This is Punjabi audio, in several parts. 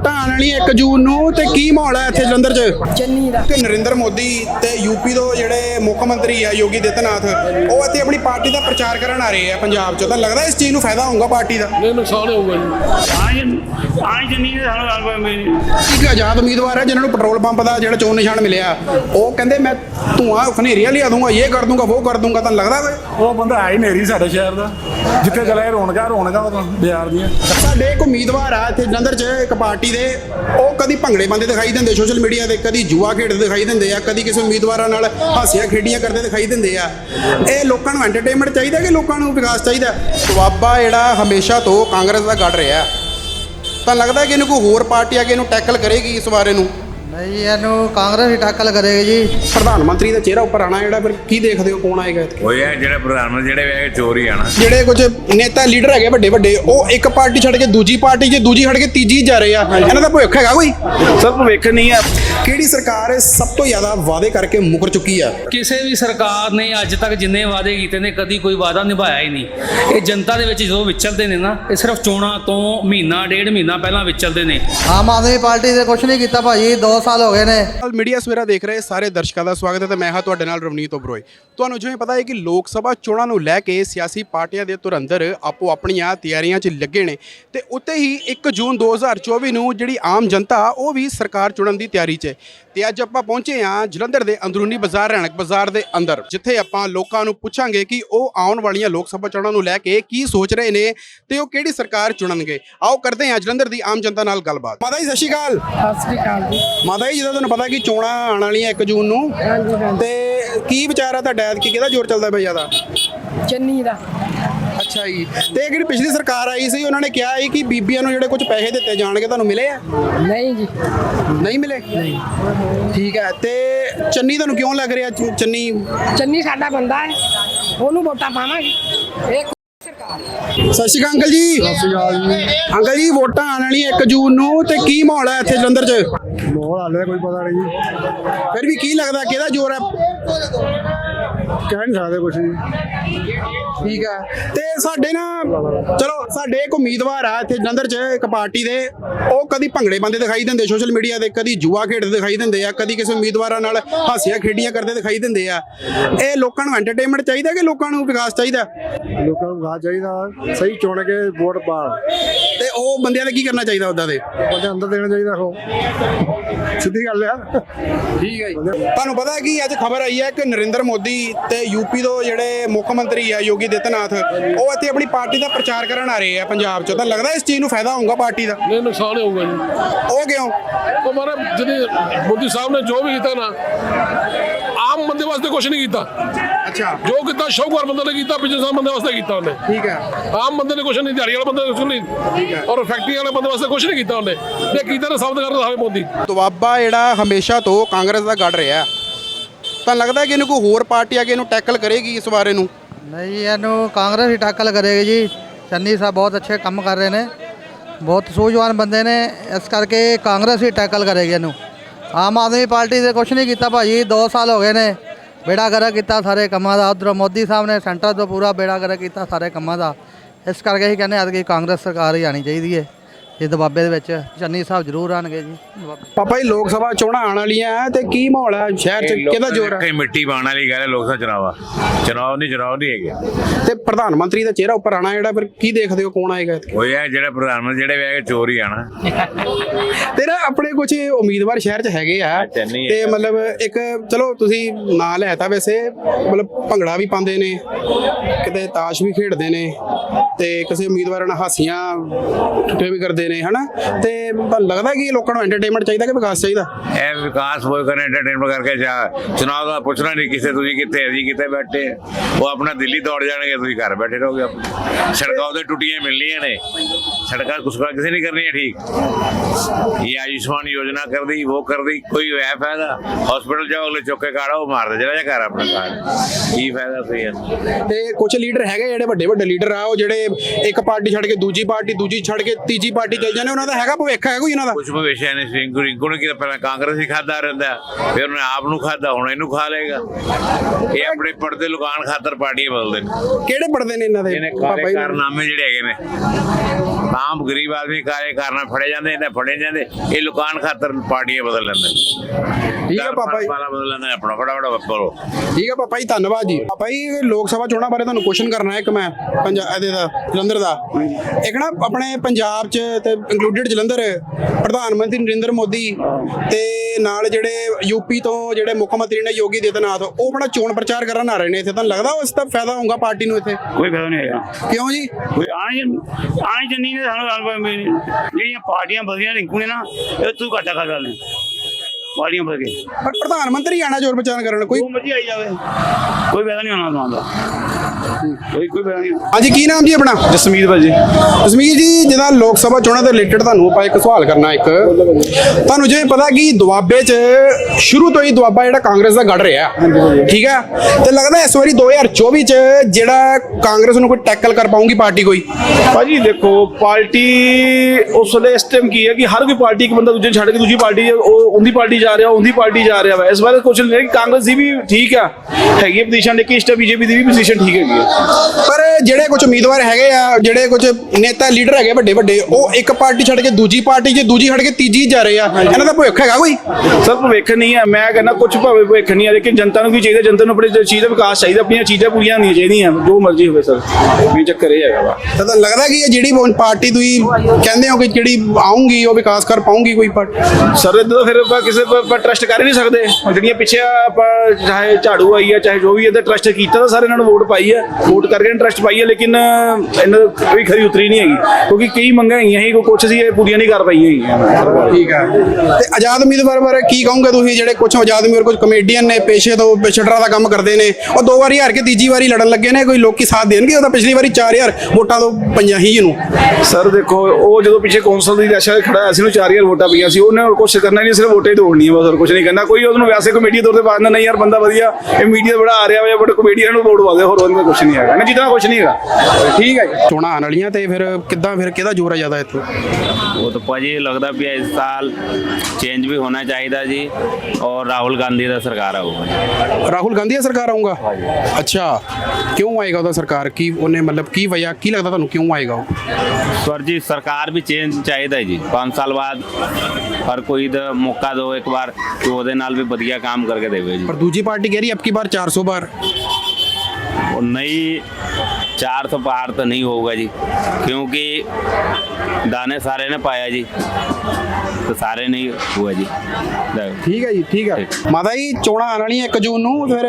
ਵੋਟਾਂ ਵਾਲੀਆਂ 1 ਜੂਨ ਨੂੰ ਤੇ ਕੀ ਮਾਹੌਲ ਹੈ ਇੱਥੇ ਜਲੰਧਰ 'ਚ? ਚੰਨੀ ਦਾ। ਕਿ ਨਰਿੰਦਰ ਮੋਦੀ ਤੇ ਯੂਪੀ ਤੋਂ ਜਿਹੜੇ ਮੁੱਖ ਮੰਤਰੀ ਆ ਯੋਗੀ ਆਦਿੱਤਿਆਨਾਥ ਉਹ ਇੱਥੇ ਆਪਣੀ ਪਾਰਟੀ ਦਾ ਪ੍ਰਚਾਰ ਕਰਨ ਆ ਰਹੇ ਆ ਪੰਜਾਬ 'ਚ। ਤਾਂ ਲੱਗਦਾ ਇਸ ਚੀਜ਼ ਨੂੰ ਫਾਇਦਾ ਹੋਊਗਾ ਪਾਰਟੀ ਦਾ? ਨਹੀਂ ਨੁਕਸਾਨ ਹੋਊਗਾ ਜੀ। ਆਜ ਆਜ ਜਨੀ ਦੇ ਸਾਨੂੰ ਗੱਲ ਕੋਈ ਮੇਰੀ। ਇੱਕ ਆਜ਼ਾਦ ਉਮੀਦਵਾਰ ਹੈ ਜਿਨ੍ਹਾਂ ਨੂੰ ਪੈਟਰੋਲ ਪੰਪ ਦਾ ਜਿਹੜਾ ਚੋਣ ਨਿਸ਼ਾਨ ਮਿਲਿਆ ਉਹ ਕਹਿੰਦੇ ਮੈਂ ਧੂਆਂ ਖਨੇਰੀਆਂ ਲਿਆ ਦੂੰਗਾ ਇਹ ਕਰ ਦੂੰਗਾ ਉਹ ਕਰ ਦੂੰਗਾ ਤਾਂ ਲੱਗਦਾ ਕੋਈ? ਉਹ ਬੰਦਾ ਹੈ ਹੀ ਨੇਰੀ ਸਾਡੇ ਸ਼ਹਿਰ ਦਾ। ਜਿੱਥੇ ਚਲੇ ਰੌਣਕਾਂ ਰੌਣਕਾਂ ਵਾ ਬਾਜ਼ਾਰ ਦੀਆਂ। ਸਾਡੇ ਇੱਕ ਉਮੀਦਵਾਰ ਆ ਇੱਥੇ ਜਲੰਧਰ 'ਚ ਇੱਕ ਪਾਰਟੀ ਦੇ ਉਹ ਕਦੀ ਭੰਗੜੇ ਪਾਉਂਦੇ ਦਿਖਾਈ ਦਿੰਦੇ ਸੋਸ਼ਲ ਮੀਡੀਆ ਤੇ ਕਦੀ ਜੂਆ ਖੇਡਦੇ ਦਿਖਾਈ ਦਿੰਦੇ ਆ, ਕਦੀ ਕਿਸੇ ਉਮੀਦਵਾਰਾਂ ਨਾਲ ਹਾਸੀਆਂ ਖੇਡੀਆਂ ਕਰਦੇ ਦਿਖਾਈ ਦਿੰਦੇ ਆ। ਇਹ ਲੋਕਾਂ ਨੂੰ ਐਂਟਰਟੇਨਮੈਂਟ ਚਾਹੀਦਾ ਕਿ ਲੋਕਾਂ ਨੂੰ ਵਿਕਾਸ ਚਾਹੀਦਾ? ਦੁਆਬਾ ਜਿਹੜਾ ਹਮੇਸ਼ਾ ਤੋਂ ਕਾਂਗਰਸ ਦਾ ਗੜ ਰਿਹਾ। ਤਾਂ ਲੱਗਦਾ ਕਿ ਇਹਨੂੰ ਕੋਈ ਹੋਰ ਪਾਰਟੀ ਆ ਕੇ ਇਹਨੂੰ ਟੈਕਲ ਕਰੇਗੀ ਇਸ ਬਾਰੇ ਨੂੰ? ਨਹੀਂ ਇਹਨੂੰ ਕਾਂਗਰਸ ਹੀ ਟੱਕਲ ਕਰੇਗੀ ਜੀ। ਪ੍ਰਧਾਨ ਮੰਤਰੀ ਦਾ ਚਿਹਰਾ ਉੱਪਰ ਆਣਾ ਜਿਹੜਾ ਫਿਰ ਕੀ ਦੇਖਦੇ ਹੋ ਕੌਣ ਆਏਗਾ ਇੱਥੇ? ਉਹ ਯਾਰ ਜਿਹੜੇ ਪ੍ਰਧਾਨ ਮੰਤਰੀ ਜਿਹੜੇ ਵੇ ਚੋਰ ਹੀ ਆਣਾ ਜਿਹੜੇ ਕੁਝ ਨੇਤਾ ਲੀਡਰ ਹੈਗੇ ਵੱਡੇ ਵੱਡੇ ਉਹ ਇੱਕ ਪਾਰਟੀ ਛੱਡ ਕੇ ਦੂਜੀ ਪਾਰਟੀ 'ਚ ਦੂਜੀ ਛੱਡ ਕੇ ਤੀਜੀ ਜਾ ਰਹੇ ਆ ਇਹਨਾਂ ਦਾ ਭਵਿੱਖ ਹੈਗਾ ਕੋਈ? ਸਰ ਭਵਿੱਖ ਨਹੀਂ ਹੈ ਕਿਹੜੀ ਸਰਕਾਰ ਸਭ ਤੋਂ ਜ਼ਿਆਦਾ ਵਾਅਦੇ ਕਰਕੇ ਮੁਕਰ ਚੁੱਕੀ ਆ? ਕਿਸੇ ਵੀ ਸਰਕਾਰ ਨੇ ਅੱਜ ਤੱਕ ਜਿੰਨੇ ਵਾਅਦੇ ਕੀਤੇ ਨੇ ਕਦੀ ਕੋਈ ਵਾਅਦਾ ਨਿਭਾਇਆ ਹੀ ਨਹੀਂ। ਇਹ ਜਨਤਾ ਦੇ ਵਿੱਚ ਜਦੋਂ ਵਿਚਰਦੇ ਨੇ ਨਾ ਇਹ ਸਿਰਫ ਚੋਣਾਂ ਤੋਂ ਮਹੀਨਾ ਡੇਢ ਮਹੀਨਾ ਪਹਿਲਾਂ ਵਿਚਰਦੇ ਨੇ। ਆਮ ਆਦਮੀ ਪਾਰਟੀ ਦੇ ਕੁਝ ਨਹੀਂ ਕੀਤਾ ਭਾਜੀ 2 ਸਾਲ ਹੋ ਗਏ ਨੇ। ਮੀਡੀਆ ਸਵੇਰਾ ਦੇਖ ਰਹੇ ਸਾਰੇ ਦਰਸ਼ਕਾਂ ਦਾ ਸਵਾਗਤ ਹੈ ਤੇ ਮੈਂ ਹਾਂ ਤੁਹਾਡੇ ਨਾਲ ਰਵਨੀਤ ਓਬਰੋਏ। ਤੁਹਾਨੂੰ ਜਿਵੇਂ ਪਤਾ ਹੈ ਕਿ ਲੋਕ ਸਭਾ ਚੋਣਾਂ ਨੂੰ ਲੈ ਕੇ ਸਿਆਸੀ ਪਾਰਟੀਆਂ ਦੇ ਧੁਰੰਦਰ ਆਪੋ ਆਪਣੀਆਂ ਤਿਆਰੀਆਂ 'ਚ ਲੱਗੇ ਨੇ ਤੇ ਉੱਤੇ ਹੀ 1 ਜੂਨ 2024 ਨੂੰ ਜਿਹੜੀ ਆਮ ਜਨਤਾ ਉਹ ਵੀ ਸਰਕਾਰ ਚੁਣਨ ਦੀ ਤਿਆਰੀ 'ਚ ਹੈ। ਤੇ ਅੱਜ ਆਪਾਂ ਪਹੁੰਚੇ ਹਾਂ ਜਲੰਧਰ ਦੇ ਅੰਦਰੂਨੀ ਬਾਜ਼ਾਰ ਰਣਕ ਬਾਜ਼ਾਰ ਦੇ ਅੰਦਰ ਜਿੱਥੇ ਆਪਾਂ ਲੋਕਾਂ ਨੂੰ ਪੁੱਛਾਂਗੇ ਕਿ ਉਹ ਆਉਣ ਵਾਲੀਆਂ ਲੋਕ ਸਭਾ ਚੋਣਾਂ ਨੂੰ ਲੈ ਕੇ ਕੀ ਸੋਚ ਰਹੇ ਨੇ ਤੇ ਉਹ ਕਿਹੜੀ ਸਰਕਾਰ ਚੁਣਨਗੇ। ਆਓ ਕਰਦੇ ਹਾਂ ਜਲੰਧਰ ਦੀ ਆਮ ਜਨਤਾ ਨਾਲ ਗੱਲਬਾਤ। ਮਾਤਾ ਜੀ ਸਤਿ ਸ਼੍ਰੀ ਅਕਾਲ। ਸਤਿ ਸ੍ਰੀ ਅਕਾਲ ਜੀ। ਮਾਤਾ ਜੀ ਜਦੋਂ ਤੁਹਾਨੂੰ ਪਤਾ ਕਿ ਚੋਣਾਂ ਆਉਣ ਵਾਲੀਆਂ 1 ਜੂਨ ਨੂੰ ਹਾਂਜੀ ਹਾਂਜੀ। ਤੇ ਕੀ ਵਿਚਾਰ ਆ ਤੁਹਾਡਾ? ਕਿ ਕਿਹਦਾ ਜ਼ੋਰ ਚੱਲਦਾ ਪਿਆ ਜ਼ਿਆਦਾ? ਚੰਨੀ ਦਾ। ਅੱਛਾ ਜੀ। ਤੇ ਜਿਹੜੀ ਪਿਛਲੀ ਸਰਕਾਰ ਆਈ ਸੀ ਉਹਨਾਂ ਨੇ ਕਿਹਾ ਸੀ ਕਿ ਬੀਬੀਆਂ ਨੂੰ ਜਿਹੜੇ ਕੁਝ ਪੈਸੇ ਦਿੱਤੇ ਜਾਣਗੇ ਤੁਹਾਨੂੰ ਮਿਲੇ ਆ? ਨਹੀਂ ਜੀ। ਨਹੀਂ ਮਿਲੇ? ਨਹੀਂ। ਠੀਕ ਹੈ ਤੇ ਚੰਨੀ ਤੁਹਾਨੂੰ ਕਿਉਂ ਲੱਗ ਰਿਹਾ ਚ- ਚੰਨੀ? ਚੰਨੀ ਸਾਡਾ ਬੰਦਾ ਹੈ ਉਹਨੂੰ ਵੋਟਾਂ ਪਾਵਾਂਗੇ। ਇਹ ਸਰਕਾਰ ਸਤਿ ਸ਼੍ਰੀ ਅਕਾਲ ਅੰਕਲ ਜੀ। ਸਤਿ ਸ਼੍ਰੀ ਅਕਾਲ ਜੀ। ਅੰਕਲ ਜੀ ਵੋਟਾਂ ਆਉਣ ਵਾਲੀਆਂ 1 ਜੂਨ ਨੂੰ ਤੇ ਕੀ ਮਾਹੌਲ ਹੈ ਇੱਥੇ ਜਲੰਧਰ 'ਚ? ਮੋਹਲ ਹਾਲੇ ਕੋਈ ਪਤਾ ਨਹੀਂ ਜੀ। ਫਿਰ ਵੀ ਕੀ ਲੱਗਦਾ ਕਿਹਦਾ ਜ਼ੋਰ ਹੈ? ਕਹਿ ਨਹੀਂ ਸਕਦੇ ਕੁਝ ਜੀ ਠੀਕ ਹੈ ਤੇ ਸਾਡੇ ਨਾ ਚਲੋ ਸਾਡੇ ਇੱਕ ਉਮੀਦਵਾਰ ਆ ਇੱਥੇ ਜਲੰਧਰ 'ਚ ਇੱਕ ਪਾਰਟੀ ਦੇ। ਉਹ ਕਦੀ ਭੰਗੜੇ ਪਾਉਂਦੇ ਦਿਖਾਈ ਦਿੰਦੇ ਸੋਸ਼ਲ ਮੀਡੀਆ ਤੇ ਕਦੀ ਜੂਆ ਖੇਡਦੇ ਦਿਖਾਈ ਦਿੰਦੇ ਆ ਕਦੀ ਕਿਸੇ ਉਮੀਦਵਾਰਾਂ ਨਾਲ ਹਾਸੀਆਂ ਖੇਡੀਆਂ ਕਰਦੇ ਦਿਖਾਈ ਦਿੰਦੇ ਆ। ਇਹ ਲੋਕਾਂ ਨੂੰ ਐਂਟਰਟੇਨਮੈਂਟ ਚਾਹੀਦਾ ਕਿ ਲੋਕਾਂ ਨੂੰ ਵਿਕਾਸ ਚਾਹੀਦਾ? ਲੋਕਾਂ ਨੂੰ ਗਾ ਚਾਹੀਦਾ ਸਹੀ ਚੁਣ ਕੇ ਵੋਟ ਪਾਣ ਤੇ ਉਹ ਬੰਦਿਆਂ ਨੇ ਕੀ ਕਰਨਾ ਚਾਹੀਦਾ ਉਹਦਾ ਦੇ? ਬੰਦੇ ਅੰਦਰ ਦੇਣਾ ਚਾਹੀਦਾ ਹੋ ਸਿੱਧੀ ਗੱਲ ਆ। ਠੀਕ ਹੈ ਜੀ। ਤੁਹਾਨੂੰ ਪਤਾ ਕਿ ਅੱਜ ਖਬਰ ਆਈ ਹੈ ਕਿ ਨਰਿੰਦਰ ਮੋਦੀ ਤੇ ਯੂਪੀ ਤੋਂ ਜਿਹੜੇ ਮੁੱਖ ਮੰਤਰੀ ਆ ਯੋਗੀ ਆਦਿੱਤਿਆਨਾਥ ਉਹ ਇੱਥੇ ਆਪਣੀ ਪਾਰਟੀ ਦਾ ਪ੍ਰਚਾਰ ਕਰਨ ਆ ਰਹੇ ਆ ਪੰਜਾਬ 'ਚ। ਤਾਂ ਲੱਗਦਾ ਇਸ ਚੀਜ਼ ਨੂੰ ਫਾਇਦਾ ਹੋਊਗਾ ਪਾਰਟੀ ਦਾ? ਨਹੀਂ ਨੁਕਸਾਨ ਹੋਊਗਾ ਜੀ। ਉਹ ਕਿਉਂ? ਉਹ ਮਾਰੇ ਜਿਹਦੀ ਮੋਦੀ ਸਾਹਿਬ ਨੇ ਜੋ ਵੀ ਕੀਤਾ ਨਾ ਆਮ ਬੰਦੇ ਵਾਸਤੇ ਕੁਝ ਨਹੀਂ ਕੀਤਾ। ਅੱਛਾ। ਜੋ ਕੀਤਾ ਸ਼ੌਕਰ ਬੰਦੇ ਨੇ ਕੀਤਾ ਬਿਜ਼ਨਸ ਬੰਦੇ ਵਾਸਤੇ ਕੀਤਾ ਉਹਨੇ। ਠੀਕ ਹੈ। ਆਮ ਬੰਦੇ ਨੇ ਕੁਝ ਨਹੀਂ ਦਿਹਾੜੀ ਵਾਲੇ ਬੰਦੇ ਨੇ ਕੁਝ ਨਹੀਂ। ਔਰ ਫੈਕਟਰੀ ਵਾਲੇ ਬੰਦੇ ਵਾਸਤੇ ਕੁਝ ਨਹੀਂ ਕੀਤਾ ਉਹਨੇ। ਜੇ ਕੀਤਾ ਤਾਂ ਸਾਬਤ ਕਰਦਾ ਹੋਵੇ ਮੋਦੀ। ਦੁਆਬਾ ਜਿਹੜਾ ਹਮੇਸ਼ਾ ਤੋਂ ਕਾਂਗਰਸ ਦਾ ਗੜ ਰਿਹਾ। ਤਾਂ ਲੱਗਦਾ ਕਿ ਇਹਨੂੰ ਕੋਈ ਹੋਰ ਪਾਰਟੀ ਆ ਕੇ ਇਹਨੂੰ ਟੈਕਲ ਕਰੇਗੀ ਇਸ ਬਾਰੇ ਨੂੰ? ਨਹੀਂ, ਇਹਨੂੰ ਕਾਂਗਰਸ ਹੀ ਟੈਕਲ ਕਰੇਗੀ ਜੀ। ਚੰਨੀ ਸਾਹਿਬ ਬਹੁਤ ਅੱਛੇ ਕੰਮ ਕਰ ਰਹੇ ਨੇ। ਬਹੁਤ ਸੂਝਵਾਨ ਬੰਦੇ ਨੇ। ਇਸ ਕਰਕੇ ਕਾਂਗਰਸ ਹੀ ਟੈਕਲ ਕਰੇਗੀ ਇਹਨੂੰ। ਆਮ ਆਦਮੀ ਪਾਰਟੀ ਦੇ ਕੁਝ ਨਹੀਂ ਕੀਤਾ ਭਾਜੀ। 2 ਸਾਲ ਹੋ ਗਏ ਨੇ। ਬੇੜਾ ਗਰਕ ਕੀਤਾ ਸਾਰੇ ਕੰਮਾਂ ਦਾ। ਉਧਰ ਮੋਦੀ ਸਾਹਿਬ ਨੇ ਸੈਂਟਰ ਤੋਂ ਪੂਰਾ ਬੇੜਾ ਗਰਕ ਕੀਤਾ ਸਾਰੇ ਕੰਮਾਂ ਦਾ। ਇਸ ਕਰਕੇ ਅਸੀਂ ਕਹਿੰਦੇ ਹਾਂ ਕਿ ਕਾਂਗਰਸ ਸਰਕਾਰ ਹੀ ਆਣੀ ਚਾਹੀਦੀ ਹੈ। ਇਹ ਦਬਾਬੇ ਦੇ ਵਿੱਚ ਚੰਨੀ ਸਾਹਿਬ ਜ਼ਰੂਰ ਆਣਗੇ ਜੀ ਦੁਆਬੇ। ਪਾਪਾ ਜੀ ਲੋਕ ਸਭਾ ਚੋਣਾਂ ਆਉਣ ਵਾਲੀਆਂ ਹੈ ਤੇ ਕੀ ਮਾਹੌਲ ਹੈ ਸ਼ਹਿਰ 'ਚ ਕਿਹਦਾ ਜ਼ੋਰ ਹੈ ਮਿੱਟੀ ਪਾਉਣ ਵਾਲੀ ਗੱਲ ਹੈ ਲੋਕ ਸਭਾ ਚੁਣਾਵ ਆ ਚੁਣਾਵ ਨਹੀਂ ਚੁਣਾਵ ਨਹੀਂ ਹੈਗੇ ਤੇ ਪ੍ਰਧਾਨ ਮੰਤਰੀ ਦਾ ਚਿਹਰਾ ਉੱਪਰ ਆਣਾ ਜਿਹੜਾ ਫਿਰ ਕੀ ਦੇਖਦੇ ਹੋ ਕੌਣ ਆਏਗਾ ਇੱਥੇ? ਉਹ ਜਿਹੜੇ ਪ੍ਰਧਾਨ ਮੰਤਰੀ ਜਿਹੜੇ ਵੇ ਚੋਰ ਹੀ ਆਣਾ ਤੇ ਨਾ ਆਪਣੇ ਕੁਝ ਉਮੀਦਵਾਰ ਸ਼ਹਿਰ 'ਚ ਹੈਗੇ ਆ ਅੱਛਾ, ਨਹੀਂ ਤੇ ਹੈਗਾ। ਮਤਲਬ ਇੱਕ ਚਲੋ ਤੁਸੀਂ ਨਾਂ ਲੈਤਾ ਵੈਸੇ ਮਤਲਬ ਭੰਗੜਾ ਵੀ ਪਾਉਂਦੇ ਨੇ ਕਿਤੇ ਤਾਸ਼ ਵੀ ਖੇਡਦੇ ਨੇ ਤੇ ਕਿਸੇ ਉਮੀਦਵਾਰਾਂ ਨਾਲ ਹਾਸੀਆਂ ਠੁੱਟੇ ਵੀ ਕਰਦੇ ਨੇ ਹਨਾ? ਤੇ ਲੱਗਦਾ ਕਿ ਲੋਕਾਂ ਨੂੰ ਐਂਟਰਟੇਨਮੈਂਟ ਚਾਹੀਦਾ ਕਿ ਵਿਕਾਸ ਚਾਹੀਦਾ? ਇਹ ਵਿਕਾਸ ਹੋਏ ਕਰਨ ਐਂਟਰਟੇਨਮੈਂਟ ਕਰਕੇ ਜਾ ਚੁਣਾਵ ਦਾ ਪੁੱਛਣਾ ਨਹੀਂ ਕਿਸੇ ਤੁਸੀਂ ਕਿੱਥੇ ਅਸੀਂ ਕਿੱਥੇ ਬੈਠੇ ਉਹ ਆਪਣਾ ਦਿੱਲੀ ਦੌੜ ਜਾਣਗੇ ਤੁਸੀਂ ਘਰ ਬੈਠੇ ਰਹੋਗੇ ਆਪਣੇ। ਸੜਕਾਂ ਉਹਦੇ ਟੁੱਟੀਆਂ ਮਿਲਣੀਆਂ ਨੇ। ਸੜਕਾਂ ਕੁਛ ਕਿਸੇ ਨਹੀਂ ਕਰਨੀਆਂ ਠੀਕ। ਇਹ ਆਯੁਸ਼ਮਾਨ ਯੋਜਨਾ ਕਰਦੀ ਉਹ ਕਰਦੀ ਕੋਈ ਹੈ ਫਾਇਦਾ? ਹਸਪੀਟਲ ਜਾਓ ਅਗਲੇ ਚੁੱਕ ਕਾੜਾ ਉਹ ਮਾਰਦੇ ਜਿਹੜਾ ਜਾ ਘਰ ਆਪਣਾ ਘਰ। ਕੀ ਫਾਇਦਾ ਕੋਈ ਇਹਦਾ? ਤੇ ਕੁਝ ਲੀਡਰ ਹੈਗੇ ਜਿਹੜੇ ਵੱਡੇ ਵੱਡੇ ਲੀਡਰ ਆ ਉਹ ਜਿਹੜੇ ਇੱਕ ਪਾਰਟੀ ਛੱਡ ਕੇ ਦੂਜੀ ਪਾਰਟੀ ਦੂਜੀ ਛੱਡ ਕੇ ਤੀਜੀ ਪਾਰਟੀ ਚਲ ਜਾਂਦੇ ਉਹਨਾਂ ਦਾ ਹੈਗਾ ਭਵਿੱਖ ਹੈ ਕੋਈ ਉਹਨਾਂ ਦਾ? ਕੁਝ ਭਵਿੱਖ ਨਹੀਂ ਸੀ ਰਿੰਕੂ ਨੇ ਕਿਹਾ ਪਹਿਲਾਂ ਕਾਂਗਰਸ ਹੀ ਖਾਦਾ ਰਹਿੰਦਾ ਫਿਰ ਉਹਨੇ ਆਪ ਨੂੰ ਖਾਦਾ ਹੁਣ ਇਹਨੂੰ ਖਾ ਲਏਗਾ। ਇਹ ਆਪਣੇ ਪਰਦੇ ਲੁਕਾਣ ਖਾਤਰ ਪਾਰਟੀਆਂ ਬਦਲਦੇ ਨੇ। ਕਿਹੜੇ ਪੜਦੇ ਨੇ ਇਹਨਾਂ ਦੇ? ਇਹਨੇ ਕਾਰਨਾਮੇ ਜਿਹੜੇ ਹੈਗੇ ਨੇ। ਆਮ ਗਰੀਬ ਆਦਮੀ ਕਾਰੇ ਕਾਰਨ ਫੜੇ ਜਾਂਦੇ ਨੇ ਫੜੇ ਜਾਂਦੇ। ਇਹ ਲੁਕਾਨ ਖਾਤਰ ਪਾਰਟੀਆਂ ਬਦਲ ਲੈਂਦੇ ਠੀਕ ਹੈ ਪਾਪਾ ਜੀ। ਵਾਲਾ ਬਦਲ ਲੈਂਦੇ ਆਪਣਾ ਫਟਾਫਟ ਬੋਲੋ। ਠੀਕ ਹੈ ਪਾਪਾ ਜੀ ਧੰਨਵਾਦ ਜੀ। ਪਾਪਾ ਜੀ ਲੋਕ ਸਭਾ ਚੋਣਾਂ ਬਾਰੇ ਤੁਹਾਨੂੰ ਕੁਐਸਚਨ ਕਰਨਾ ਹੈ ਇੱਕ ਮੈਂ ਪੰਜਾਬ ਇਹਦੇ ਦਾ ਜਲੰਧਰ ਦਾ। ਇੱਕ ਨਾ ਆਪਣੇ ਪੰਜਾਬ 'ਚ ਤੇ ਇੰਕਲੂਡਡ ਜਲੰਧਰ ਪ੍ਰਧਾਨ ਮੰਤਰੀ ਨਰਿੰਦਰ ਮੋਦੀ ਤੇ ਨਾਲ ਜਿਹੜੇ ਯੂਪੀ ਤੋਂ ਜਿਹੜੇ ਮੁੱਖ ਮੰਤਰੀ ਨੇ ਯੋਗੀ ਆਦਿੱਤਿਆਨਾਥ ਉਹ ਆਪਣਾ ਚੋਣ ਪ੍ਰਚਾਰ ਕਰਨ ਆ ਰਹੇ ਨੇ ਇੱਥੇ। ਤੁਹਾਨੂੰ ਲੱਗਦਾ ਉਸ ਦਾ ਫਾਇਦਾ ਹੋਊਗਾ ਪਾਰਟੀ ਨੂੰ ਇੱਥੇ? ਕੋਈ ਫਾਇਦਾ ਨਹੀਂ ਹੈਗਾ। ਕਿਉਂ ਜੀ? ਕੋਈ ਆਣੀ ਆਣੀ ਜੰਨੀ ਨੇ ਸਾਨੂੰ ਪਈ ਮੇਰੀ। ਜਿਹੜੀਆਂ ਪਾਰਟੀਆਂ ਬਦਲੀਆਂ ਰਿੰਕੂ ਨੇ ਨਾ ਇਹ ਤੂੰ ਘਾਟਾ ਕਰ ਗੱਲ। ਪਾਰਟੀਆਂ ਬਦਲ ਗਏ ਪਰ ਪ੍ਰਧਾਨ ਮੰਤਰੀ ਆਣਾ ਚੋਣ ਪ੍ਰਚਾਰ ਕਰਨ ਕੋਈ ਮਰਜ਼ੀ ਆਈ ਜਾਵੇ। ਕੋਈ ਫਾਇਦਾ ਨਹੀਂ ਹੋਣਾ ਉਹਨਾਂ ਦਾ। ਫਾਇਦਾ ਨਹੀਂ। ਹਾਂਜੀ ਕੀ ਨਾਮ ਜੀ ਆਪਣਾ? ਜਸਮੀਤ ਭਾਜੀ। ਕਸ਼ਮੀਰ ਜੀ ਜਿਹਦਾ ਲੋਕ ਸਭਾ ਚੋਣਾਂ ਦੇ ਰਿਲੇਟਡ ਤੁਹਾਨੂੰ ਆਪਾਂ ਇੱਕ ਸਵਾਲ ਕਰਨਾ ਇੱਕ। ਤੁਹਾਨੂੰ ਜਿਵੇਂ ਪਤਾ ਕਿ ਦੁਆਬੇ 'ਚ ਸ਼ੁਰੂ ਤੋਂ ਹੀ ਦੁਆਬਾ ਜਿਹੜਾ ਕਾਂਗਰਸ ਦਾ ਗੜ ਰਿਹਾ। ਠੀਕ ਹੈ? ਤੇ ਲੱਗਦਾ ਇਸ ਵਾਰੀ 2024 'ਚ ਜਿਹੜਾ ਕਾਂਗਰਸ ਨੂੰ ਕੋਈ ਟੈਕਲ ਕਰ ਪਾਉਂਗੀ ਪਾਰਟੀ ਕੋਈ? ਭਾਜੀ ਦੇਖੋ ਪਾਰਟੀ ਉਸ ਵੇਲੇ ਇਸ ਟਾਈਮ ਕੀ ਹੈ ਕਿ ਹਰ ਕੋਈ ਪਾਰਟੀ ਇੱਕ ਬੰਦਾ ਦੂਜੇ ਛੱਡ ਕੇ ਦੂਜੀ ਪਾਰਟੀ ਉਹ ਉਹਦੀ ਪਾਰਟੀ ਜਾ ਰਿਹਾ ਉਹਦੀ ਪਾਰਟੀ ਜਾ ਰਿਹਾ ਵਾ। ਇਸ ਬਾਰੇ ਕੁਝ ਨਹੀਂ ਹੈ ਕਿ ਕਾਂਗਰਸ ਦੀ ਵੀ ਠੀਕ ਆ। ਹੈਗੀ ਪੋਜੀਸ਼ਨ ਲੇਕਿਨ ਇਸ ਟਾਈਮ ਬੀਜੇਪੀ ਦੀ ਵੀ ਪੋਜੀਸ਼ਨ ਠੀਕ ਹੈਗੀ ਹੈ ਪਰ ਜਿਹੜੇ ਕੁਝ ਉਮੀਦਵਾਰ ਹੈਗੇ ਆ ਜਿਹੜੇ ਕੁਝ ਨੇਤਾ ਲੀਡਰ ਹੈਗੇ ਵੱਡੇ ਵੱਡੇ ਉਹ ਇੱਕ ਪਾਰਟੀ ਛੱਡ ਕੇ ਦੂਜੀ ਪਾਰਟੀ 'ਚ ਦੂਜੀ ਛੱਡ ਕੇ ਤੀਜੀ 'ਚ ਜਾ ਰਹੇ ਆ। ਇਹਨਾਂ ਦਾ ਭਵਿੱਖ ਹੈਗਾ ਕੋਈ? ਸਰ ਭਵਿੱਖ ਨਹੀਂ ਹੈ ਮੈਂ ਕਹਿੰਦਾ ਕੁਝ ਭਾਵੇਂ ਭਵਿੱਖ ਨਹੀਂ ਹੈ ਲੇਕਿਨ ਜਨਤਾ ਨੂੰ ਕੀ ਚਾਹੀਦਾ? ਜਨਤਾ ਨੂੰ ਆਪਣੀ ਚੀਜ਼ ਦਾ ਵਿਕਾਸ ਚਾਹੀਦਾ ਆਪਣੀਆਂ ਚੀਜ਼ਾਂ ਪੂਰੀਆਂ ਨਹੀਂ ਚਾਹੀਦੀਆਂ ਜੋ ਮਰਜ਼ੀ ਹੋਵੇ ਸਰ। ਵੀ ਚੱਕਰ ਇਹ ਹੈਗਾ ਵਾ। ਤਾਂ ਲੱਗਦਾ ਕਿ ਇਹ ਜਿਹੜੀ ਪਾਰਟੀ ਤੁਸੀਂ ਕਹਿੰਦੇ ਹੋ ਕਿ ਜਿਹੜੀ ਆਉਂਗੀ ਉਹ ਵਿਕਾਸ ਕਰ ਪਾਉਂਗੀ ਕੋਈ ਪਾਰਟੀ? ਸਰ ਇਦਾਂ ਤਾਂ ਫਿਰ ਆਪਾਂ ਕਿਸੇ ਪਰ ਟਰਸਟ ਕਰ ਹੀ ਨਹੀਂ ਸਕਦੇ। ਜਿਹੜੀਆਂ ਪਿੱਛੇ ਆਪਾਂ ਚਾਹੇ ਝਾੜੂ ਆਈ ਹੈ ਚਾਹੇ ਜੋ ਵੀ ਇਹਦਾ ਟਰਸਟ ਕੀਤਾ ਤਾਂ ਸਾਰੇ ਇਹਨਾਂ ਨੂੰ ਵੋਟ ਪਾਈ ਹੈ ਵੋਟ ਕਰਕੇ ਟਰਸਟ ਪਾਈ ਹੈ ਲੇਕਿਨ ਇਹਨਾਂ ਕੋਈ ਖਰੀ ਉਤਰੀ ਨਹੀਂ ਹੈਗੀ। ਕਿਉਂਕਿ ਕਈ ਮੰਗਾਂ ਹੈਗੀਆਂ ਸੀ ਕੋਈ ਕੁਛ ਸੀ ਇਹ ਪੂਰੀਆਂ ਨਹੀਂ ਕਰ ਪਾਈਆਂ ਹੈਗੀਆਂ। ਠੀਕ ਹੈ। ਤੇ ਆਜ਼ਾਦ ਉਮੀਦਵਾਰ ਬਾਰੇ ਕੀ ਕਹੋਗੇ ਤੁਸੀਂ ਜਿਹੜੇ ਕੁਝ ਆਜ਼ਾਦ ਉਮੀਦਵਾਰ ਕੁਝ ਕਮੇਡੀਅਨ ਨੇ ਪੇਸ਼ੇ ਤੋਂ ਸ਼ਟਰਾਂ ਦਾ ਕੰਮ ਕਰਦੇ ਨੇ ਉਹ ਦੋ ਵਾਰੀ ਹਾਰ ਕੇ ਤੀਜੀ ਵਾਰੀ ਲੜਨ ਲੱਗੇ ਨੇ ਕੋਈ ਲੋਕੀ ਸਾਥ ਦੇਣਗੇ ਉਹਦਾ? ਪਿਛਲੀ ਵਾਰੀ 4000 ਵੋਟਾਂ ਤੋਂ ਪੰਜਾਂ ਹੀ ਇਹਨੂੰ। ਸਰ ਦੇਖੋ ਉਹ ਜਦੋਂ ਪਿੱਛੇ ਕੌਂਸਲ ਦੀ ਇਲੈਕਸ਼ਨ ਵਿੱਚ ਖੜਾ ਹੋਇਆ ਸੀ ਉਹਨੂੰ 4000 ਵੋਟਾਂ ਪਈਆਂ ਸੀ ਉਹਨੇ ਹੋਰ ਕੁਛ ਕਰਨਾ ਨਹੀਂ ਸਿਰਫ ਵੋਟਾਂ ਹੀ ਤੋੜਨੀ ਹੈ ਬਸ ਹੋਰ ਕੁਛ ਨਹੀਂ ਕਰਨਾ। ਕੋਈ ਉਹਨੂੰ ਵੈਸੇ ਕਮੇਡੀ ਤੌਰ ਤੇ ਦਿੰਦਾ ਨਹੀਂ ਯਾਰ ਬੰਦਾ ਵਧੀਆ ਇਹ ਮੀਡੀਆ ਬੜਾ ਆ ਰਿਹਾ ਹੋਇਆ ਬਟ ਕਮੇਡੀਅਨ ਨੂੰ ਵੋਟ ਪਾ ਦੇ ਹੋਰ ਉਹਦਾ ਕੁਛ ਨਹੀਂ ਹੈਗਾ। ਨਾ ਜਿੱਦਾਂ ਕੁਛ ਨਹੀਂ ਹੈਗਾ। ਠੀਕ ਹੈ ਜੀ। ਚੋਣਾਂ ਆਉਣ ਵਾਲੀਆਂ ਤੇ ਫਿਰ ਕਿੱਦਾਂ ਫਿਰ ਕਿਹਦਾ ਜ਼ੋਰ ਆ ਜ਼ਿਆਦਾ ਇੱਥੇ? वो तो ਭਾਜੀ ਲੱਗਦਾ ਵੀ ਇਸ ਸਾਲ ਚੇਂਜ ਵੀ ਹੋਣਾ ਚਾਹੀਦਾ ਜੀ ਔਰ ਰਾਹੁਲ ਗਾਂਧੀ ਦਾ ਸਰਕਾਰ ਆਊਗਾ। ਰਾਹੁਲ ਗਾਂਧੀ ਦਾ ਸਰਕਾਰ ਆਊਗਾ? ਅੱਛਾ। ਕਿਉਂ ਆਏਗਾ ਉਹਦਾ ਸਰਕਾਰ? ਕੀ ਉਹਨੇ ਮਤਲਬ ਕੀ ਵਜ੍ਹਾ ਕੀ ਲੱਗਦਾ ਤੁਹਾਨੂੰ ਕਿਉਂ ਆਏਗਾ ਉਹ? ਸਰ ਜੀ ਸਰਕਾਰ ਵੀ ਚੇਂਜ ਚਾਹੀਦਾ ਜੀ। 5 ਸਾਲ ਬਾਅਦ ਹਰ ਕੋਈ ਦਾ ਮੌਕਾ ਦਿਓ ਇੱਕ ਵਾਰ ਕਿ ਉਹਦੇ ਨਾਲ ਵੀ ਵਧੀਆ ਕੰਮ ਕਰਕੇ ਦੇਵੇ ਜੀ। ਪਰ ਦੂਜੀ ਪਾਰਟੀ ਕਹਿ ਰਹੀ ਹੈ ਅਬਕੀ ਬਾਰ 400 ਬਾਰ ਉਹ ਚਾਰ ਤੋਂ ਪਾਰ ਤਾਂ ਨਹੀਂ ਹੋਊਗਾ ਜੀ ਕਿਉਂਕਿ ਦਾਣੇ ਸਾਰੇ ਨੇ ਪਾਇਆ ਜੀ ਤੇ ਸਾਰੇ ਨਹੀਂ ਹੋਇਆ ਜੀ। ਠੀਕ ਹੈ ਜੀ ਠੀਕ ਹੈ। ਮਾਤਾ ਜੀ ਚੋਣਾਂ ਆਉਣ ਵਾਲੀਆਂ 1 ਜੂਨ ਨੂੰ ਫਿਰ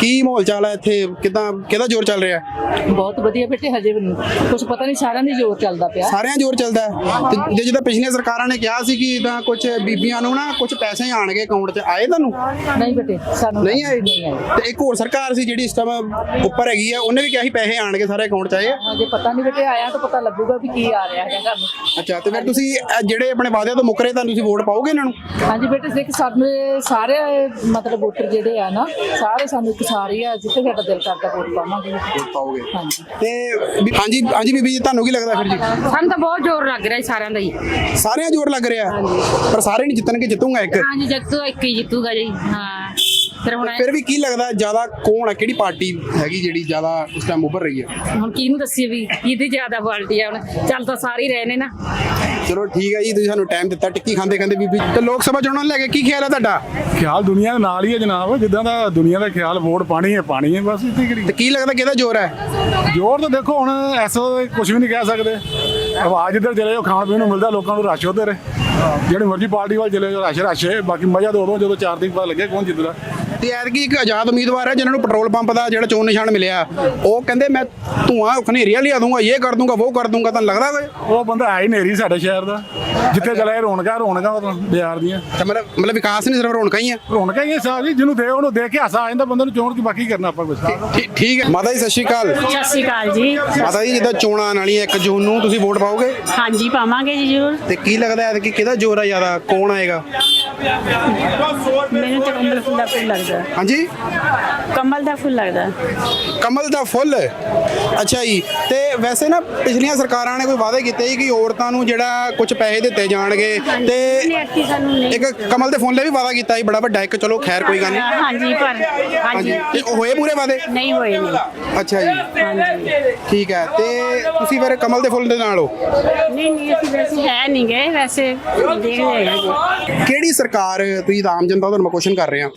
ਕੀ ਮਾਹੌਲ ਚਾਲ ਹੈ ਇੱਥੇ? ਕਿਦਾਂ ਕਿਹਦਾ ਜ਼ੋਰ ਚੱਲ ਰਿਹਾ? ਬਹੁਤ ਵਧੀਆ ਬੇਟੇ ਹਜੇ ਕੁਝ ਪਤਾ ਨਹੀਂ ਸਾਰਿਆਂ ਦੀ ਜੋਰ ਚੱਲਦਾ ਪਿਆ। ਸਾਰਿਆਂ ਜ਼ੋਰ ਚੱਲਦਾ ਤੇ ਜੇ ਜਿੱਦਾਂ ਪਿਛਲੀਆਂ ਸਰਕਾਰਾਂ ਨੇ ਕਿਹਾ ਸੀ ਕਿ ਤਾਂ ਕੁਝ ਬੀਬੀਆਂ ਨੂੰ ਨਾ ਕੁਝ ਪੈਸੇ ਆਣਗੇ ਅਕਾਊਂਟ 'ਚ ਆਏ ਤੁਹਾਨੂੰ? ਨਹੀਂ ਬੇਟੇ ਸਾਨੂੰ ਨਹੀਂ ਆਏ? ਤੇ ਇੱਕ ਹੋਰ ਸਰਕਾਰ ਸੀ ਜਿਹੜੀ ਇਸ ਟਾਈਮ ਉੱਪਰ ਹੈਗੀ ਆ ਉਹਨੇ ਵੀ ਕਿਹਾ ਸੀ ਪੈਸੇ ਆਣਗੇ ਸਾਰੇ ਅਕਾਊਂਟ 'ਚ ਆਏ? ਆ? ਹਜੇ ਪਤਾ ਨਹੀਂ ਬੇਟੇ ਆਇਆ ਤਾਂ ਪਤਾ ਲੱਗੂਗਾ ਵੀ ਕੀ ਆ ਰਿਹਾ ਹੈਗਾ ਤੁਹਾਨੂੰ ਅੱਛਾ ਤੇ ਫਿਰ ਤੁਸੀਂ ਇਹ ਜਿਹੜੇ ਆਪਣੇ ਵਾਅਦਿਆਂ ਤੋਂ ਮੁੱਕਰੇ ਤਾਂ ਤੁਸੀਂ ਵੋਟ ਪਾਓਗੇ ਇਹਨਾਂ ਨੂੰ? ਹਾਂਜੀ ਬੇਟੇ ਦੇਖ ਸਾਡੇ ਸਾਰੇ ਮਤਲਬ ਵੋਟਰ ਜਿਹੜੇ ਆ ਨਾ ਸਾਰੇ ਸਾਨੂੰ ਇੱਕ ਸਾਰੀ ਆ ਜਿੱਥੇ ਸਾਡਾ ਦਿਲ ਕਰਦਾ ਵੋਟ ਪਾਵਾਂਗੇ। ਵੋਟ ਪਾਓਗੇ? ਹਾਂਜੀ। ਤੇ ਵੀ- ਹਾਂਜੀ ਹਾਂਜੀ ਬੀਬੀ ਜੀ ਤੁਹਾਨੂੰ ਕੀ ਲੱਗਦਾ ਫਿਰ ਜੀ? ਸਾਨੂੰ ਤਾਂ ਬਹੁਤ ਜ਼ੋਰ ਲੱਗ ਰਿਹਾ ਜੀ ਸਾਰਿਆਂ ਦਾ ਹੀ ਸਾਰਿਆਂ ਜ਼ੋਰ ਲੱਗ ਰਿਹਾ? ਪਰ ਸਾਰੇ ਨਹੀਂ ਜਿੱਤਣਗੇ ਜਿੱਤੂਗਾ ਇੱਕ? ਹਾਂਜੀ ਜੱਤੂ ਇੱਕ ਹੀ ਜਿੱਤੂਗਾ ਜੀ ਹਾਂ। ਫਿਰ ਹੁਣ ਫਿਰ ਵੀ ਕੀ ਲੱਗਦਾ ਜ਼ਿਆਦਾ ਕੌਣ ਹੈ ਕਿਹੜੀ ਪਾਰਟੀ ਹੈਗੀ ਜਿਹੜੀ ਜ਼ਿਆਦਾ ਇਸ ਟਾਈਮ ਉੱਭਰ ਰਹੀ ਹੈ? ਹੁਣ ਕਿਹਨੂੰ ਦੱਸੀਏ ਵੀ ਕਿਹਦੀ ਜ਼ਿਆਦਾ ਕੁਆਲਿਟੀ ਆ ਹੁਣ? ਚੱਲ ਤਾਂ ਸਾਰੇ ਰਹੇ ਨੇ ਨਾ। ਚਲੋ ਠੀਕ ਹੈ ਜੀ ਤੁਸੀਂ ਸਾਨੂੰ ਟਾਈਮ ਦਿੱਤਾ ਟਿੱਕੀ ਖਾਂਦੇ ਖਾਂਦੇ ਬੀਬੀ ਤੇ ਲੋਕ ਸਭਾ ਚੋਣਾਂ ਨੂੰ ਲੈ ਕੇ ਕੀ ਖਿਆਲ ਹੈ ਤੁਹਾਡਾ? ਖਿਆਲ ਦੁਨੀਆ ਦੇ ਨਾਲ ਹੀ ਹੈ ਜਨਾਬ ਜਿੱਦਾਂ ਦਾ ਦੁਨੀਆ ਦਾ ਖਿਆਲ ਵੋਟ ਪਾਣੀ ਹੈ ਪਾਣੀ ਹੈ ਬਸ ਇੱਥੇ ਕਿਹੜੀ ਤੇ ਕੀ ਲੱਗਦਾ ਕਿਹਦਾ ਜ਼ੋਰ ਹੈ? ਜ਼ੋਰ ਤਾਂ ਦੇਖੋ ਹੁਣ ਐਸੋ ਕੁਝ ਵੀ ਨਹੀਂ ਕਹਿ ਸਕਦੇ। ਆਵਾਜ਼ ਇੱਧਰ ਚਲੇ ਜਾਓ ਖਾਣ ਪੀਣ ਨੂੰ ਮਿਲਦਾ ਲੋਕਾਂ ਨੂੰ ਰਸ਼ ਉਧਰ ਜਿਹੜੀ ਮਰਜ਼ੀ ਪਾਰਟੀ ਵੱਲ ਚਲੇ ਜਾਓ ਰਸ਼ ਰਸ਼ ਬਾਕੀ ਮਜ਼ਾ ਤਾਂ ਉਦੋਂ ਜਦੋਂ ਚਾਰ ਦਿਨ ਪਤਾ ਲੱਗਿਆ ਕੌਣ ਜਿੱਤਦਾ। ਤੇ ਐਤਕੀ ਇੱਕ ਆਜ਼ਾਦ ਉਮੀਦਵਾਰ ਹੈ ਜਿਨ੍ਹਾਂ ਨੂੰ ਪੈਟਰੋਲ ਪੰਪ ਦਾ ਜਿਹੜਾ ਚੋਣ ਨਿਸ਼ਾਨ ਮਿਲਿਆ ਉਹ ਕਹਿੰਦੇ ਮੈਂ ਧੂਆਂ ਖਨੇਰੀਆਂ ਲਿਆ ਦੂੰਗਾ ਇਹ ਕਰ ਦੂੰਗਾ ਉਹ ਕਰ ਦੂੰਗਾ ਤੁਹਾਨੂੰ ਲੱਗਦਾ ਕੋਈ? ਉਹ ਬੰਦਾ ਹੈ ਹੀ ਨੇਰੀ ਸਾਡੇ ਸ਼ਹਿਰ ਦਾ। ਜਿੱਥੇ ਚਲੇ ਰੌਣਕਾਂ ਰੌਣਕਾਂ ਮਤਲਬ ਬਾਜ਼ਾਰ ਦੀਆਂ। ਤਾਂ ਮਤਲਬ ਮਤਲਬ ਵਿਕਾਸ ਨਹੀਂ ਸਿਰਫ ਰੌਣਕਾਂ ਹੀ ਆ? ਰੌਣਕਾਂ ਹੀ ਹੈ ਸਾਹਿਬ ਜੀ ਜਿਹਨੂੰ ਦੇ ਉਹਨੂੰ ਦੇਖ ਕੇ ਹਾਸਾ ਆ ਜਾਂਦਾ ਬੰਦੇ ਨੂੰ ਚੋਣ ਕੀ ਬਾਕੀ ਕਰਨਾ ਆਪਾਂ ਕੁਝ ਠੀ- ਠੀਕ ਹੈ। ਮਾਤਾ ਜੀ ਸਤਿ ਸ਼੍ਰੀ ਅਕਾਲ। ਸਤਿ ਸ਼੍ਰੀ ਅਕਾਲ ਜੀ। ਮਾਤਾ ਜੀ ਜਿੱਦਾਂ ਚੋਣਾਂ ਆਉਣ ਵਾਲੀਆਂ 1 ਜੂਨ ਨੂੰ ਤੁਸੀਂ ਵੋਟ ਪਾਓਗੇ? ਹਾਂਜੀ ਪਾਵਾਂਗੇ ਜੀ ਜ਼ਰੂਰ। ਤੇ ਕੀ ਲੱਗਦਾ ਹੈ ਕਿ ਕਿਹਦਾ ਜ਼ੋਰ ਆ ਜ਼ਿਆਦਾ? ਕੌਣ ਆਏਗਾ? ਮੈਨੂੰ ਤਾਂ ਫੁੱਲਾ ਲੱਗਦਾ। ਲੱਗਦਾ। ਹਾਂਜੀ? ਕਮਲ ਦਾ ਫੁੱਲ ਲੱਗਦਾ। ਕਮਲ ਦਾ ਫੁੱਲ? ਅੱਛਾ ਜੀ। ਤੇ ਵੈਸੇ ਨਾ ਪਿਛਲੀਆਂ ਸਰਕਾਰਾਂ ਨੇ ਕੋਈ ਵਾਅਦੇ ਕੀਤੇ ਸੀ ਕਿ ਔਰਤਾਂ ਨੂੰ ਜਿਹੜਾ ਕੁਝ ਪੈਸੇ ਦਿੱਤੇ ਜਾਣਗੇ ਤੇ ਐਤਕੀ ਸਾਨੂੰ ਨਹੀਂ। ਇੱਕ ਕਮਲ ਦੇ ਫੁੱਲ ਨੇ ਵੀ ਵਾਅਦਾ ਕੀਤਾ ਸੀ ਬੜਾ ਵੱਡਾ ਇੱਕ। ਚਲੋ ਖੈਰ ਕੋਈ ਗੱਲ ਨਹੀਂ। ਹਾਂਜੀ ਪਰ ਹਾਂਜੀ। ਹਾਂਜੀ। ਤੇ ਉਹ ਹੋਏ ਪੂਰੇ ਵਾਅਦੇ? ਨਹੀਂ ਹੋਏ ਨਹੀਂ ਅੱਛਾ ਜੀ। ਹਾਂਜੀ ਠੀਕ ਹੈ। ਤੇ ਤੁਸੀਂ ਫਿਰ ਕਮਲ ਦੇ ਫੁੱਲ ਦੇ ਨਾਲ ਹੋ? ਨਹੀਂ ਨਹੀਂ ਅਸੀਂ ਵੈਸੇ ਹੈ ਨਹੀਂ ਗਏ। ਵੈਸੇ ਦੇਖ ਰਹੇ ਹਾਂ ਜੀ ਕਿਹੜੀ ਸਰਕਾਰ ਤੁਸੀਂ ਤਾਂ ਆਮ ਜਨਤਾ ਤੋਂ ਮੈਂ ਕੁਐਸਚਨ ਕਰ ਰਿਹਾ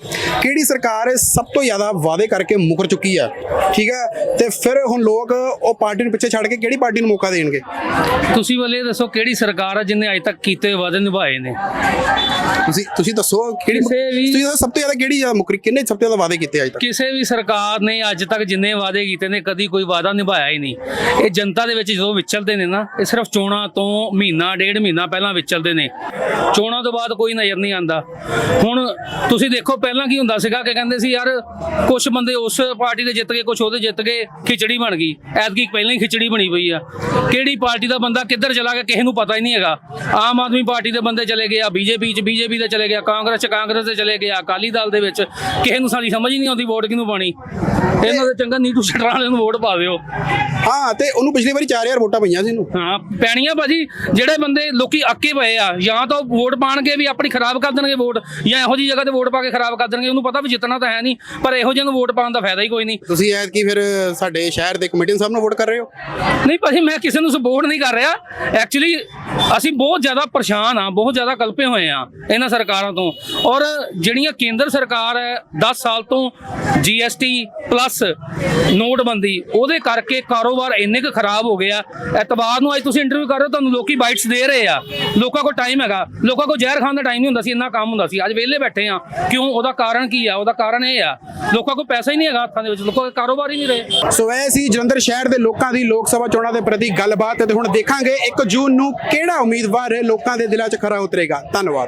ਕਿਹੜੀ ਸਰਕਾਰ ਸਭ ਤੋਂ ਜ਼ਿਆਦਾ ਵਾਅਦੇ ਕਰਕੇ ਮੁਕਰ ਚੁੱਕੀ ਆ ਠੀਕ ਹੈ ਤੇ ਫਿਰ ਹੁਣ ਲੋਕ ਉਹ ਪਾਰਟੀ ਨੂੰ ਪਿੱਛੇ ਛੱਡ ਕੇ ਕਿਹੜੀ ਪਾਰਟੀ ਨੂੰ ਮੌਕਾ ਦੇਣਗੇ? ਤੁਸੀਂ ਵੱਲੇ ਦੱਸੋ ਕਿਹੜੀ ਸਰਕਾਰ ਆ ਜਿਨੇ ਅਜੇ ਤੱਕ ਕੀਤੇ ਵਾਅਦੇ ਨਿਭਾਏ ਨੇ? ਤੁਸੀਂ ਤੁਸੀਂ ਦੱਸੋ ਕਿਹੜੀ ਤੁਸੀਂ ਸਭ ਤੋਂ ਜ਼ਿਆਦਾ ਕਿਹੜੀ ਜ਼ਿਆਦਾ ਮੁਕਰੀ ਕਿੰਨੇ ਸਭ ਤੋਂ ਜ਼ਿਆਦਾ ਵਾਅਦੇ ਕੀਤੇ ਅੱਜ ਤੱਕ? ਕਿਸੇ ਵੀ ਸਰਕਾਰ ਨੇ ਅੱਜ ਤੱਕ ਜਿੰਨੇ ਵਾਅਦੇ ਕੀਤੇ ਨੇ ਕਦੀ ਕੋਈ ਵਾਅਦਾ ਨਿਭਾਇਆ ਹੀ ਨਹੀਂ। ਇਹ ਜਨਤਾ ਦੇ ਵਿੱਚ ਜਦੋਂ ਵਿਚਲਦੇ ਨੇ ਨਾ ਇਹ ਸਿਰਫ ਚੋਣਾਂ ਤੋਂ ਮਹੀਨਾ ਡੇਢ ਮਹੀਨਾ ਪਹਿਲਾਂ ਵਿਚਲਦੇ ਨੇ। ਚੋਣਾਂ ਤੋਂ ਬਾਅਦ ਕੋਈ ਨਜ਼ਰ ਨਹੀਂ ਆਂਦਾ ਹੁਣ ਤੁਸੀਂ ਦੇਖੋ ਪਹਿਲਾਂ ਕੀ ਹੁੰਦਾ ਸੀਗਾ? ਕਿ ਕਹਿੰਦੇ ਸੀ ਯਾਰ ਕੁਝ ਬੰਦੇ ਉਸ ਪਾਰਟੀ ਦੇ ਜਿੱਤ ਗਏ ਕੁਝ ਉਹਦੇ ਜਿੱਤ ਗਏ ਖਿਚੜੀ ਬਣ ਗਈ। ਐਤਕੀ ਪਹਿਲਾਂ ਹੀ ਖਿਚੜੀ ਬਣੀ ਪਈ ਆ। ਕਿਹੜੀ ਪਾਰਟੀ ਦਾ ਬੰਦਾ ਕਿੱਧਰ ਚਲਾ ਗਿਆ ਕਿਸੇ ਨੂੰ ਪਤਾ ਹੀ ਨਹੀਂ ਹੈਗਾ। ਆਮ ਆਦਮੀ ਪਾਰਟੀ ਦੇ ਬੰਦੇ ਚਲੇ ਗਏ ਆ ਬੀਜੇਪੀ ਚ ਬੀਜੇਪੀ ਦੇ ਚਲੇ ਗਿਆ ਕਾਂਗਰਸ ਚ ਕਾਂਗਰਸ ਦੇ ਚਲੇ ਗਏ ਆ ਅਕਾਲੀ ਦਲ ਦੇ ਵਿੱਚ। ਕਿਸੇ ਨੂੰ ਸਾਡੀ ਸਮਝ ਹੀ ਨਹੀਂ ਆਉਂਦੀ ਵੋਟ ਕਿਹਨੂੰ ਪਾਣੀ ਇਹਨਾਂ ਦੇ ਚੰਗਾ ਨੀਟੂ ਸ਼ਟਰਾਂ ਵਾਲਿਆਂ ਨੂੰ ਵੋਟ ਪਾ ਦਿਓ। ਹਾਂ ਤੇ ਉਹਨੂੰ ਪਿਛਲੀ ਵਾਰੀ 4000 ਵੋਟਾਂ ਪਈਆਂ ਸੀ ਇਹਨੂੰ। ਹਾਂ ਪੈਣੀਆਂ ਭਾਜੀ ਜਿਹੜੇ ਬੰਦੇ ਲੋਕੀ ਅੱਕੇ ਪਏ ਆ ਜਾਂ ਤਾਂ ਉਹ ਵੋਟ ਪਾਣਗੇ ਵੀ ਆਪਣੀ ਖਰਾਬ ਕਰ ਦੇਣਗੇ ਵੋਟ ਜਾਂ ਇਹੋ ਜੀ ਜਗ੍ਹਾ ਤੇ ਵੋਟ ਪਾ ਕੇ ਖਰਾਬ ਕਰ ਦੇਣਗੇ ਉਹਨੂੰ ਪਤਾ ਵੀ ਜਿੱਤਣਾ ਤਾਂ ਹੈ ਨਹੀਂ ਪਰ ਇਹੋ ਜਿਹਾ ਨੂੰ ਵੋਟ ਪਾਉਣ ਦਾ ਫਾਇਦਾ ਹੀ ਕੋਈ ਨਹੀਂ। ਤੁਸੀਂ ਐਤਕੀ ਫਿਰ ਸਾਡੇ ਸ਼ਹਿਰ ਦੇ ਕਮੇਟੀ ਸਾਹਿਬ ਨੂੰ ਵੋਟ ਕਰ ਰਹੇ ਹੋ? ਨਹੀਂ ਭਾਜੀ ਮੈਂ ਕਿਸੇ ਨੂੰ ਸਪੋਰਟ ਨਹੀਂ ਕਰ ਰਿਹਾ। ਐਕਚੁਅਲੀ ਅਸੀਂ ਬਹੁਤ ਜ਼ਿਆਦਾ ਪਰੇਸ਼ਾਨ ਆ ਬਹੁਤ ਜ਼ਿਆਦਾ ਕਲਪੇ ਹੋਏ ਆ ਇਹਨਾਂ ਸਰਕਾਰਾਂ ਤੋਂ। ਔਰ ਜਿਹੜੀਆਂ ਕੇਂਦਰ ਸਰਕਾਰ ਹੈ 10 ਸਾਲ ਤੋਂ GST ਪਲੱਸ ਨੋਟਬੰਦੀ ਉਹਦੇ ਕਰਕੇ ਕਾਰੋਬਾਰ ਇੰਨੇ ਕੁ ਖਰਾਬ ਹੋ ਗਿਆ ਐਤਵਾਰ ਨੂੰ ਅੱਜ ਤੁਸੀਂ ਇੰਟਰਵਿਊ ਕਰ ਰਹੇ ਹੋ ਤੁਹਾਨੂੰ ਲੋਕੀ ਬਾਈਟਸ ਦੇ ਰਹੇ ਆ। ਲੋਕਾਂ ਕੋਲ ਟਾਈਮ ਹੈਗਾ। ਲੋਕਾਂ ਕੋਲ ਜ਼ਹਿਰ ਖਾਣ ਦਾ ਟਾਈਮ ਨਹੀਂ ਹੁੰਦਾ ਸੀ ਇੰਨਾ ਕੰਮ ਹੁੰਦਾ ਸੀ। ਅੱਜ ਵਿਹਲੇ ਬੈਠੇ ਆ ਕਿਉਂ? ਉਹਦਾ ਕਾਰਨ ਕੀ ਆ, ਉਹਦਾ ਕਾਰਨ ਇਹ ਆ। ਲੋਕਾਂ ਕੋਲ ਪੈਸਾ ਹੀ ਨਹੀਂ ਹੈਗਾ ਹੱਥਾਂ ਦੇ ਵਿੱਚ, ਲੋਕਾਂ ਕੋਲ ਕਾਰੋਬਾਰ ਹੀ ਨਹੀਂ ਰਹੇ। ਸੋ ਇਹ ਸੀ ਜਲੰਧਰ ਸ਼ਹਿਰ ਦੇ ਲੋਕਾਂ ਦੀ ਲੋਕ ਸਭਾ ਚੋਣਾਂ ਦੇ ਪ੍ਰਤੀ ਗੱਲਬਾਤ ਤੇ ਹੁਣ ਦੇਖਾਂਗੇ 1 ਜੂਨ ਨੂੰ ਕਿਹੜਾ ਉਮੀਦਵਾਰ ਲੋਕਾਂ ਦੇ ਦਿਲਾਂ 'ਚ ਖਰਾ ਉਤਰੇਗਾ। ਧੰਨਵਾਦ।